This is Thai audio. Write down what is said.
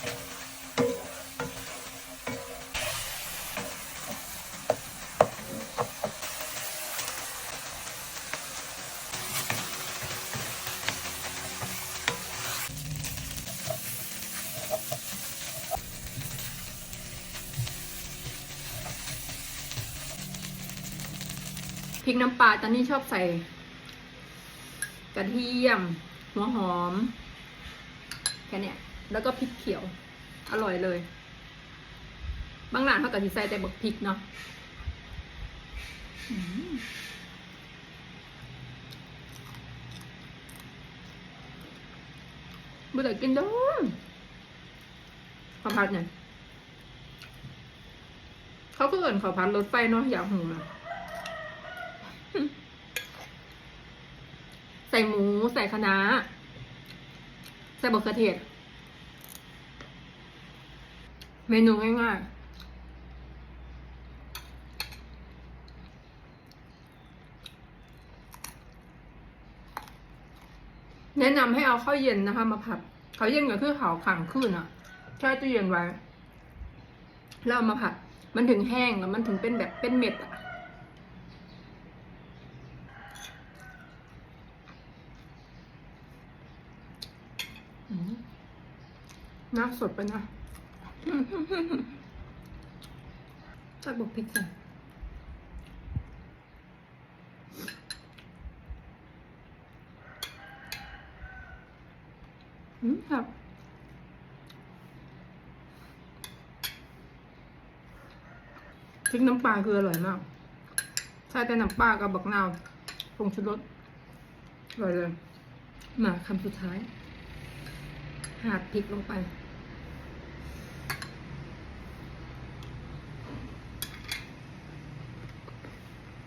พริกน้ำปลาตอนนี้ชอบใส่ กระเทียม หัวหอม แค่นี้ แล้วก็พริกเขียว อร่อยเลย บางร้านเขาก็สิใส่แต่บักพริกเนาะอืมบ่ได้กินด้อข้าวผัดเนี่ยเขาก็เอินข้าวผัดรถไฟเนาะอยากหูนะใส่หมู ใส่คะน้าใส่บะเขือเทศ เมนูง่ายๆ แนะนำให้เอาข้าวเย็นนะคะ มาผัดข้าวเย็นก็คือข้าวขังขึ้นอะแช่ตู้เย็นไว้ แล้วเอามาผัด มันถึงแห้งแล้วมันถึงเป็นแบบเป็นเม็ดอะน่าสดไปนะ ใส่บุกพริกใส่อืมครับพริกน้ำปลาคืออร่อยมาก ใช่แต่น้ำปลากับบักนาวผงชูรสอร่อยเลย มาคำสุดท้าย หาดพริกลงไป